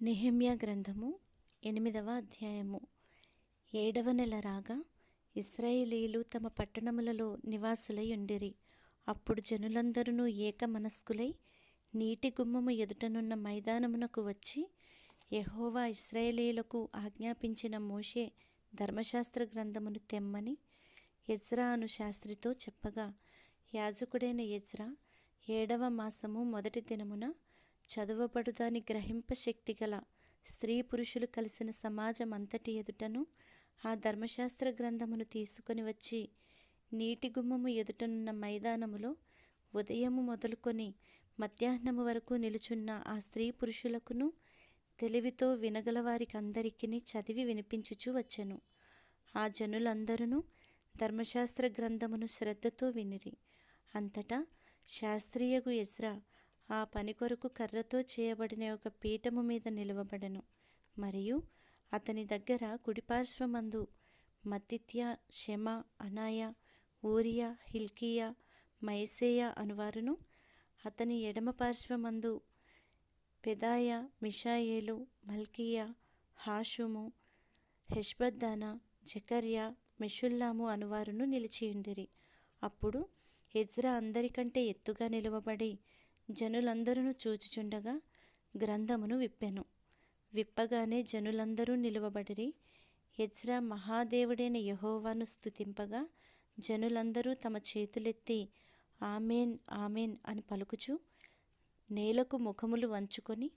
నెహెమ్యా గ్రంథము ఎనిమిదవ అధ్యాయము. ఏడవ నెల రాగా ఇస్రాయేలీలు తమ పట్టణములలో నివాసులై ఉండిరి. అప్పుడు జనులందరూ ఏక మనస్కులై నీటి గుమ్మము ఎదుటనున్న మైదానమునకు వచ్చి యహోవా ఇస్రాయేలీలకు ఆజ్ఞాపించిన మోషే ధర్మశాస్త్ర గ్రంథమును తెమ్మని ఎజ్రా అను శాస్త్రితో చెప్పగా యాజకుడైన ఎజ్రా ఏడవ మాసము మొదటి దినమున చదువబడుదాని గ్రహింప శక్తి గల స్త్రీ పురుషులు కలిసిన సమాజం అంతటి ఎదుటను ఆ ధర్మశాస్త్ర గ్రంథమును తీసుకొని వచ్చి నీటి గుమ్మము ఎదుటనున్న మైదానములో ఉదయము మొదలుకొని మధ్యాహ్నము వరకు నిలుచున్న ఆ స్త్రీ పురుషులకును తెలివితో వినగలవారికందరికీ చదివి వినిపించుచూ వచ్చెను. ఆ జనులందరూ ధర్మశాస్త్ర గ్రంథమును శ్రద్ధతో వినిరి. అంతటా శాస్త్రీయగు ఎజ్రా ఆ పని కొరకు కర్రతో చేయబడిన ఒక పీఠము మీద నిలవబడను. మరియు అతని దగ్గర కుడిపార్శ్వమందు మతిత్య శమ అనాయ ఊరియా హిల్కియా మైసేయ అనువారును. అతని ఎడమ పార్శ్వమందు పెదాయ మిషాయేలు మల్కియా హాషుము హెష్బద్దాన జకర్యా మెషుల్లాము అనువారును నిలిచియుండిరి. అప్పుడు ఎజ్రా అందరికంటే ఎత్తుగా నిలువబడి జనులందరూ చూచుచుండగా గ్రంథమును విప్పెను. విప్పగానే జనులందరూ నిలువబడిరి. ఎజ్రా మహాదేవుడైన యహోవాను స్థుతింపగా జనులందరూ తమ చేతులెత్తి ఆమెన్ ఆమెన్ అని పలుకుచు నేలకు ముఖములు వంచుకొని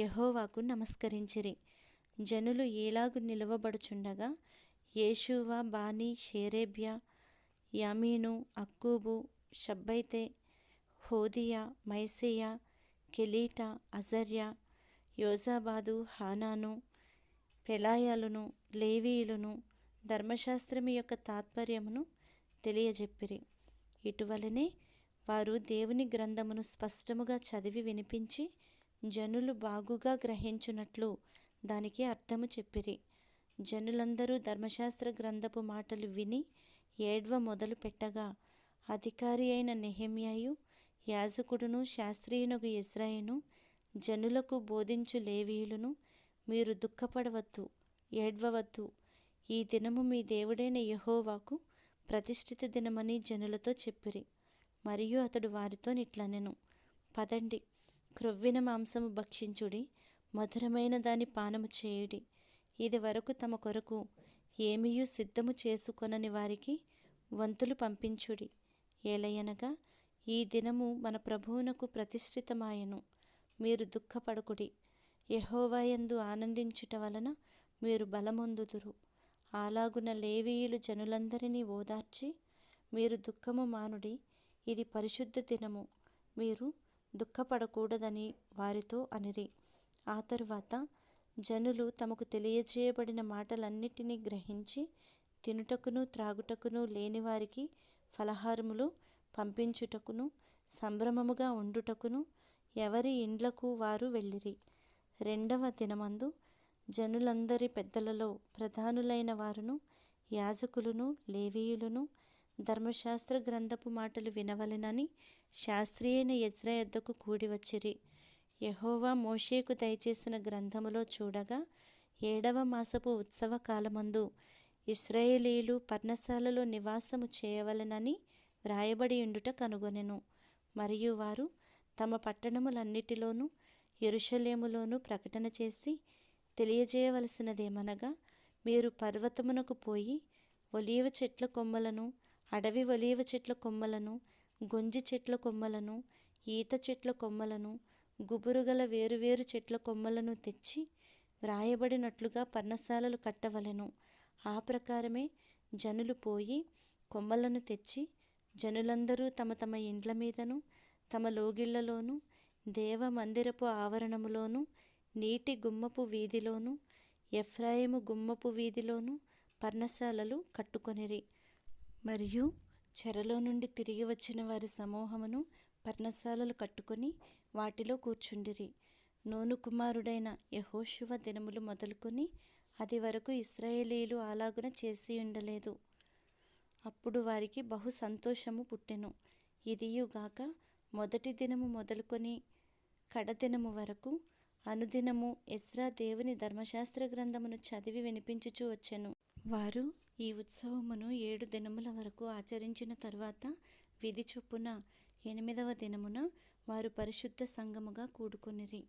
యహోవాకు నమస్కరించిరి. జనులు ఏలాగు నిలవబడుచుండగా యేషువా బానీ షేరేబ్యా యామీను అక్కూబు షబ్బైతే హోదియా మైసేయ కెలీటా అజర్య యోజాబాదు హానాను పెలాయాలును లేవీయులను ధర్మశాస్త్రము యొక్క తాత్పర్యమును తెలియజెప్పిరి. ఇటువలనే వారు దేవుని గ్రంథమును స్పష్టముగా చదివి వినిపించి జనులు బాగుగా గ్రహించున్నట్లు దానికి అర్థము చెప్పిరి. జనులందరూ ధర్మశాస్త్ర గ్రంథపు మాటలు విని ఏడ్వ మొదలు పెట్టగా అధికారి అయిన నెహెమ్యాయు యాజకుడును శాస్త్రీయునకు ఇజ్రాయిను జనులకు బోధించు లేవీయులను మీరు దుఃఖపడవద్దు ఏడ్వవద్దు. ఈ దినము మీ దేవుడైన యహోవాకు ప్రతిష్ఠిత దినమని జనులతో చెప్పిరి. మరియు అతడు వారితో నిట్లనెను. పదండి క్రొవ్విన మాంసము భక్షించుడి మధురమైన దాని పానము చేయుడి. ఇది వరకు తమ కొరకు ఏమీయూ సిద్ధము చేసుకొనని వారికి వంతులు పంపించుడి. ఏలయనగా ఈ దినము మన ప్రభువునకు ప్రతిష్ఠితమాయను. మీరు దుఃఖపడకుడి. యహోవాయందు ఆనందించుట వలన మీరు బలమొందుదురు. అలాగున లేవీయులు జనులందరినీ ఓదార్చి మీరు దుఃఖము మానుడి. ఇది పరిశుద్ధ దినము. మీరు దుఃఖపడకూడదని వారితో అనిరి. ఆ తరువాత జనులు తమకు తెలియజేయబడిన మాటలన్నిటినీ గ్రహించి తినుటకును త్రాగుటకును లేని వారికి ఫలహారములు పంపించుటకును సంభ్రమముగా ఉండుటకును ఎవరి ఇండ్లకు వారు వెళ్ళిరి. రెండవ దినమందు జనులందరి పెద్దలలో ప్రధానులైన వారును యాజకులను లేవీయులను ధర్మశాస్త్ర గ్రంథపు మాటలు వినవలెనని శాస్త్రీయైన యజ్ర యొద్దకు కూడి వచ్చిరి. యహోవా మోషేకు దయచేసిన గ్రంథములో చూడగా ఏడవ మాసపు ఉత్సవ కాలమందు ఇస్రాయేలీలు పర్ణశాలలో నివాసము చేయవలెనని వ్రాయబడి ఉండుట కనుగొనెను. మరియు వారు తమ పట్టణములన్నిటిలోనూ ఎరుషలేములోనూ ప్రకటన చేసి తెలియజేయవలసినదేమనగా మీరు పర్వతమునకు పోయి ఒలీవ చెట్ల కొమ్మలను అడవి ఒలీవ చెట్ల కొమ్మలను గొంజి చెట్ల కొమ్మలను ఈత చెట్ల కొమ్మలను గుబురుగల వేరువేరు చెట్ల కొమ్మలను తెచ్చి వ్రాయబడినట్లుగా పర్ణశాలలు కట్టవలెను. ఆ ప్రకారమే జనులు పోయి కొమ్మలను తెచ్చి జనులందరూ తమ తమ ఇండ్ల మీదను తమ లోగిళ్ళలోను దేవ మందిరపు ఆవరణములోను నీటి గుమ్మపు వీధిలోను ఎఫ్రాయిము గుమ్మపు వీధిలోను పర్ణశాలలు కట్టుకొనిరి. మరియు చెరలో నుండి తిరిగి వచ్చిన వారి సమూహమును పర్ణశాలలు కట్టుకొని వాటిలో కూర్చుండిరి. నోను కుమారుడైన యహోశివ దినములు మొదలుకొని అది వరకు ఇస్రాయేలీలు అలాగున చేసి ఉండలేదు. అప్పుడు వారికి బహు సంతోషము పుట్టెను. ఇదియుగాక మొదటి దినము మొదలుకొని కడదినము వరకు అనుదినము ఎస్రా దేవుని ధర్మశాస్త్ర గ్రంథమును చదివి వినిపించుచూ వచ్చెను. వారు ఈ ఉత్సవమును ఏడు దినముల వరకు ఆచరించిన తరువాత విధి చొప్పున ఎనిమిదవ దినమున వారు పరిశుద్ధ సంఘముగా కూడుకొనిరి.